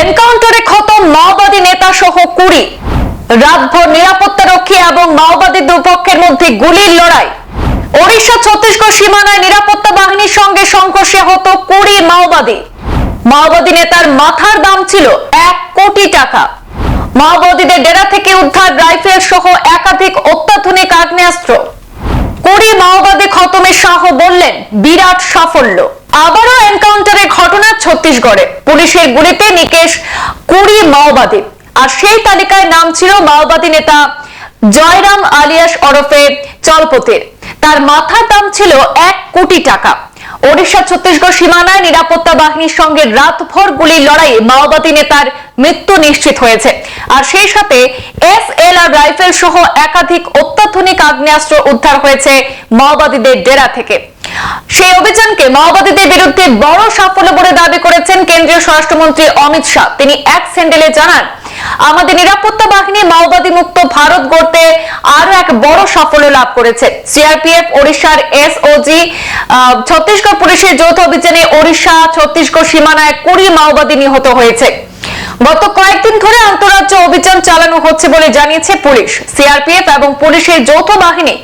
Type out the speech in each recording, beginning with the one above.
এনকাউন্টারে ক্ষত মাওবাদী নেতা সহ কুড়ি। রাতভর নিরাপত্তা রক্ষী এবং মাওবাদী দুপক্ষের মধ্যে গুলির লড়াই। ওড়িশা ছত্তিশগড় সীমানায় নিরাপত্তা বাহিনীর সঙ্গে সংঘর্ষে হত কুড়ি মাওবাদী। মাওবাদী নেতার মাথার দাম ছিল এক কোটি টাকা। মাওবাদীদের ডেরা থেকে উদ্ধার রাইফেল সহ একাধিক অত্যাধুনিক আগ্নেয়াস্ত্র। খতমের শাহ বললেন, বিরাট সাফল্য। আবারও এনকাউন্টারের ঘটনা ছত্তিশগড়ে। পুলিশের গুলিতে নিকেশ কুড়ি মাওবাদী। আর সেই তালিকায় নাম ছিল মাওবাদী নেতা জয়রাম আলিয়াস ওরফে চলপতির। তার মাথার দাম ছিল এক কোটি টাকা। ওড়িশা ছত্তিশগড় সীমানায় নিরাপত্তা বাহিনীর সঙ্গে রাতভর গুলির লড়াইয়ে মাওবাদী নেতার মৃত্যু নিশ্চিত হয়েছে। আর সেই সাথে এস এল আর রাইফেল সহ একাধিক অত্যাধুনিক আগ্নেয়াস্ত্র উদ্ধার হয়েছে মাওবাদীদের ডেরা থেকে। সেই অভিযানকে মাওবাদীদের বিরুদ্ধে বড় সাফল্য বলে দাবি করেছেন কেন্দ্রীয় স্বরাষ্ট্রমন্ত্রী অমিত শাহ। তিনি এক স্যান্ডেলে জানান আমাদের নিরাপত্তা বাহিনী মাওবাদী মুক্ত ভারত গড়তে আরও এক বড় সাফল্য লাভ করেছে। সিআরপিএফ, ওড়িশার এসওজি ছত্তিশগড় পুলিশের যৌথ অভিযানে ওড়িশা, ছত্তিশগড় সীমানায় কুড়ি মাওবাদী নিহত হয়েছে। গত কয়েকদিন ধরে আন্তরাজ্য অভিযান চালানো হচ্ছে বলে জানিয়েছে পুলিশ। সিআরপিএফ এবং পুলিশের যৌথ বাহিনী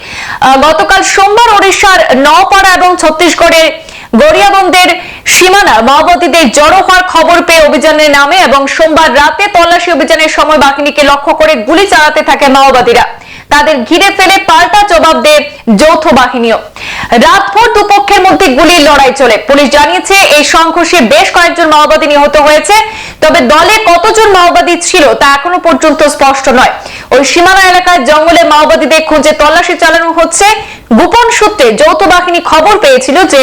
গতকাল সোমবার ওড়িশার নওপাড়া এবং ছত্তিশগড়ের গড়িয়াবন্দের সীমানা মাওবাদীদের জড়ো হওয়ার খবর পেয়ে অভিযানের নামে এবং সোমবার রাতে তল্লাশি অভিযানের সময় বাহিনীকে লক্ষ্য করে গুলি চালাতে থাকে মাওবাদীরা। তাদের ঘিরে ফেলে পাল্টা জবাব দেয় যৌথ বাহিনীও। রাতভর দুপক্ষের মধ্যে গুলির লড়াই চলে। পুলিশ জানিয়েছে, এই সংঘর্ষে বেশ কয়েকজন মাওবাদী নিহত হয়েছে, তবে দলে কতজন মাওবাদী ছিল তা এখনও পর্যন্ত স্পষ্ট নয়। ওই সীমানা এলাকার জঙ্গলে মাওবাদীদের খুঁজে তল্লাশি চালানো হচ্ছে। গোপন সূত্রে যৌথ বাহিনী খবর পেয়েছিল যে,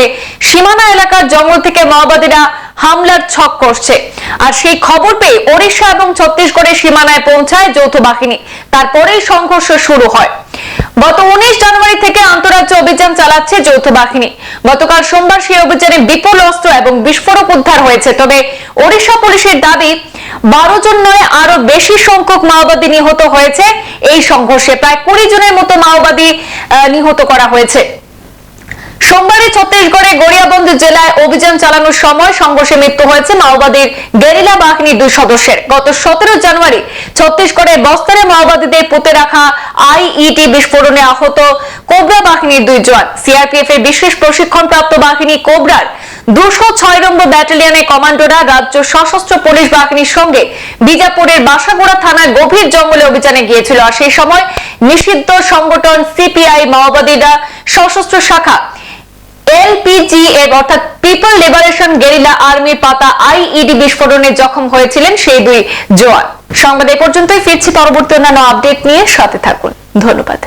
সীমানা এলাকার জঙ্গল থেকে মাওবাদীরা হামলার ছক করছে। আর সেই খবর পেয়ে ওড়িশা এবং ছত্তিশগড়ের সীমানায় পৌঁছায় যৌথ বাহিনী। তারপরেই সংঘর্ষ শুরু হয়। গত উনিশ জানুয়ারি থেকে আন্তরাজ্য অভিযান চালাচ্ছে যৌথ বাহিনী। গতকাল সোমবার সেই অভিযানে বিপুল অস্ত্র এবং বিস্ফোরক উদ্ধার হয়েছে। তবে ওড়িশা পুলিশের দাবি, বারো জন নয় আরও বেশি সংখ্যক মাওবাদী নিহত হয়েছে। এই সংঘর্ষে প্রায় কুড়ি জনের মতো মাওবাদী নিহত করা হয়েছে। সোমবারই ছত্তিশগড়ে গড়িয়াবন্দ জেলায় অভিযান চালানোর সময় সংঘর্ষে মৃত্যু হয়েছে মাওবাদীর গেরিলা বাহিনীর দুই সদস্যের। গত সতেরো জানুয়ারি ছত্তিশগড়ের বস্তারে মাওবাদীদের পুঁতে রাখা আইইটি বিস্ফোরণে আহত কোবরা বাহিনীর দুই জওয়ান। সিআরপিএফ এর বিশেষ প্রশিক্ষণপ্রাপ্ত বাহিনী কোবরার দুশো ছয় নম্বর ব্যাটালিয়নের কমান্ডোরা রাজ্য সশস্ত্র পুলিশ বাহিনীর সঙ্গে বিজাপুরের বাসাগোড়া থানার গভীর জঙ্গলে অভিযানে গিয়েছিল। আর সেই সময় নিষিদ্ধ সংগঠন সিপিআই মাওবাদীরা সশস্ত্র শাখা এলপিজি অর্থাৎ পিপল লিবারেশন গেরিলা আর্মির পাতা আইইডি বিস্ফোরণে জখম হয়েছিলেন সেই দুই জওয়ান। সংবাদ এ পর্যন্তই, ফিরছি পরবর্তী অন্যান্য আপডেট নিয়ে, সাথে থাকুন। ধন্যবাদ।